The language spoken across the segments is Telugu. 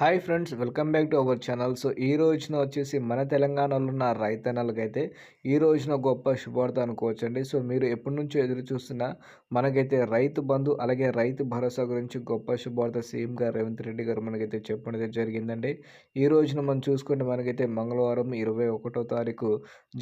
Hi friends welcome back to our channel. So ఈ రోజున వచ్చేసి మన తెలంగాణలో ఉన్న రైతన్నలకైతే ఈ రోజున గొప్ప శుభార్త అనుకోవచ్చండి. సో మీరు ఎప్పటి నుంచో ఎదురు చూస్తున్నా మనకైతే రైతు బంధు అలాగే రైతు భరోసా గురించి గొప్ప శుభార్త సీఎం గారు రేవంత్ రెడ్డి గారు మనకైతే చెప్పడం జరిగిందండి. ఈ రోజున మనం చూసుకుంటే మనకైతే మంగళవారం ఇరవై ఒకటో తారీఖు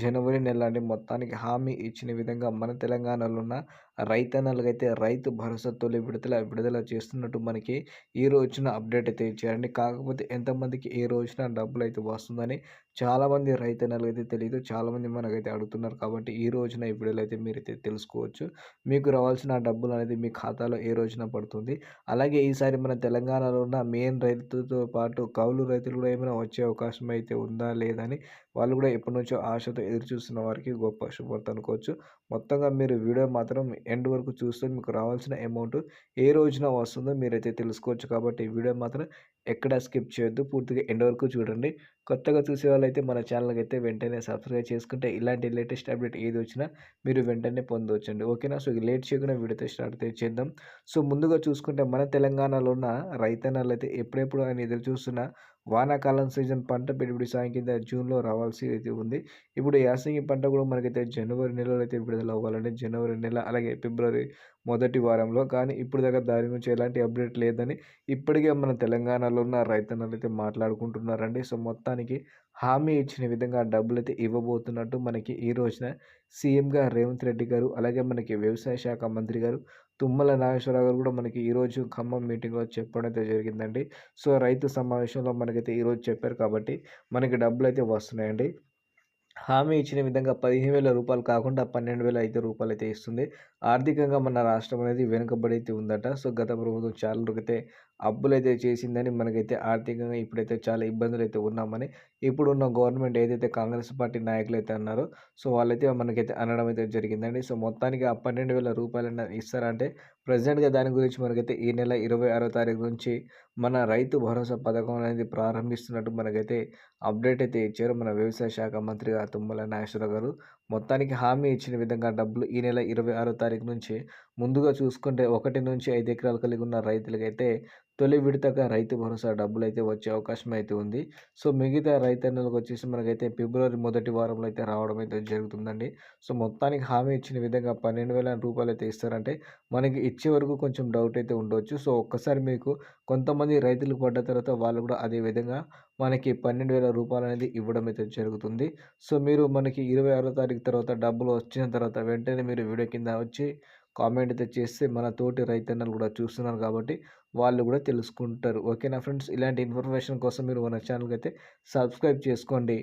జనవరి నెల అండి. మొత్తానికి హామీ ఇచ్చిన విధంగా మన తెలంగాణలో ఉన్న రైతన్నలకైతే రైతు భరోసా తొలి విడుదల విడుదల చేస్తున్నట్టు మనకి ఈ రోజున అప్డేట్ అయితే ఇచ్చారండి. కాకపోతే ఎంతమందికి ఏ రోజున డబ్బులు అయితే వస్తుందని చాలామంది రైతు అయితే తెలియదు చాలామంది మనకైతే అడుగుతున్నారు కాబట్టి ఈ రోజున ఈ వీడియోలో అయితే మీరైతే తెలుసుకోవచ్చు. మీకు రావాల్సిన డబ్బులు అనేది మీ ఖాతాలో ఏ రోజున పడుతుంది. అలాగే ఈసారి మన తెలంగాణలో ఉన్న మెయిన్ రైతులతో పాటు కౌలు రైతులు కూడా ఏమైనా వచ్చే అవకాశం అయితే ఉందా లేదని వాళ్ళు కూడా ఎప్పటి నుంచో ఆశతో ఎదురు చూస్తున్న వారికి గొప్ప శుభార్త అనుకోవచ్చు. మొత్తంగా మీరు వీడియో మాత్రం ఎండ్ వరకు చూస్తే మీకు రావాల్సిన అమౌంట్ ఏ రోజున వస్తుందో మీరైతే తెలుసుకోవచ్చు. కాబట్టి ఈ వీడియో మాత్రం ఎక్కడ స్కిప్ చేయొద్దు. పూర్తిగా ఎండ్ వరకు చూడండి. కొత్తగా చూసే అయితే మన ఛానల్కి అయితే వెంటనే సబ్స్క్రైబ్ చేసుకుంటే ఇలాంటి లేటెస్ట్ అప్డేట్ ఏది వచ్చినా మీరు వెంటనే పొందవచ్చండి ఓకేనా? సో లేట్ చేయకుండా వీడియోతో స్టార్ట్ చేద్దాం. సో ముందుగా చూసుకుంటే మన తెలంగాణలో ఉన్న రైతన్నలు అయితే ఎప్పుడెప్పుడు ఆయన ఎదురు చూస్తున్న వానాకాలం సీజన్ పంట పెట్టుబడి సాయం కింద జూన్లో రావాల్సి అయితే ఉంది. ఇప్పుడు యాసంగి పంట కూడా మనకైతే జనవరి నెలలో అయితే విడుదల అవ్వాలండి. జనవరి నెల అలాగే ఫిబ్రవరి మొదటి వారంలో. కానీ ఇప్పుడు దాకా దాని గురించి ఎలాంటి అప్డేట్ లేదని ఇప్పటికే మన తెలంగాణలో ఉన్న రైతన్నలు అయితే మాట్లాడుకుంటున్నారండి. సో మొత్తానికి హామీ ఇచ్చిన విధంగా డబ్బులు అయితే ఇవ్వబోతున్నట్టు మనకి ఈ రోజున సీఎంగా రేవంత్ రెడ్డి గారు అలాగే మనకి వ్యవసాయ శాఖ మంత్రి గారు తుమ్మల నాగేశ్వరరావు గారు కూడా మనకి ఈరోజు ఖమ్మం మీటింగ్లో చెప్పడం అయితే జరిగిందండి. సో రైతు సమావేశంలో మనకైతే ఈరోజు చెప్పారు కాబట్టి మనకి డబ్బులు అయితే వస్తున్నాయండి. హామీ ఇచ్చిన విధంగా పదిహేను వేల రూపాయలు కాకుండా పన్నెండు వేల ఐదు రూపాయలు అయితే ఇస్తుంది. ఆర్థికంగా మన రాష్ట్రం అనేది వెనుకబడి అయితే ఉందట. సో గత ప్రభుత్వం చాలా వరకైతే అప్పులైతే చేసిందని మనకైతే ఆర్థికంగా ఇప్పుడైతే చాలా ఇబ్బందులు అయితే ఉన్నామని ఇప్పుడున్న గవర్నమెంట్ ఏదైతే కాంగ్రెస్ పార్టీ నాయకులు అయితే అన్నారో సో వాళ్ళైతే మనకైతే అనడం అయితే జరిగిందండి. సో మొత్తానికి ఆ పన్నెండు వేల రూపాయలు ఇస్తారంటే ప్రజెంట్గా దాని గురించి మనకైతే ఈ నెల ఇరవై ఆరో తారీఖు నుంచి మన రైతు భరోసా పథకం అనేది ప్రారంభిస్తున్నట్టు మనకైతే అప్డేట్ అయితే ఇచ్చారు మన వ్యవసాయ శాఖ మంత్రిగా తుమ్మల నాగేశ్వరరావు గారు. మొత్తానికి హామీ ఇచ్చిన విధంగా డబ్బులు ఈ నెల ఇరవై ఆరో తారీఖు నుంచి ముందుగా చూసుకుంటే ఒకటి నుంచి ఐదు ఎకరాలు కలిగి ఉన్న రైతులకైతే తొలి విడతగా రైతు భరోసా డబ్బులు అయితే వచ్చే అవకాశం అయితే ఉంది. సో మిగతా రైతన్నులకు వచ్చేసి మనకైతే ఫిబ్రవరి మొదటి వారంలో అయితే రావడం అయితే జరుగుతుందండి. సో మొత్తానికి హామీ ఇచ్చిన విధంగా పన్నెండు వేల రూపాయలు అయితే ఇస్తారంటే మనకి ఇచ్చే వరకు కొంచెం డౌట్ అయితే ఉండవచ్చు సో ఒక్కసారి మీకు కొంతమంది రైతులు పడ్డ తర్వాత వాళ్ళు కూడా అదే విధంగా మనకి పన్నెండు వేల రూపాయలు అనేది ఇవ్వడం అయితే జరుగుతుంది. సో మీరు మనకి ఇరవై ఆరో తారీఖు తర్వాత డబ్బులు వచ్చిన తర్వాత వెంటనే మీరు వీడియో కింద వచ్చి కామెంట్ అయితే చేస్తే మన తోటి రైతన్నలు కూడా చూస్తున్నారు కాబట్టి వాళ్ళు కూడా తెలుసుకుంటారు. ఓకేనా ఫ్రెండ్స్? ఇలాంటి ఇన్ఫర్మేషన్ కోసం మీరు మన ఛానల్కి అయితే సబ్స్క్రైబ్ చేసుకోండి.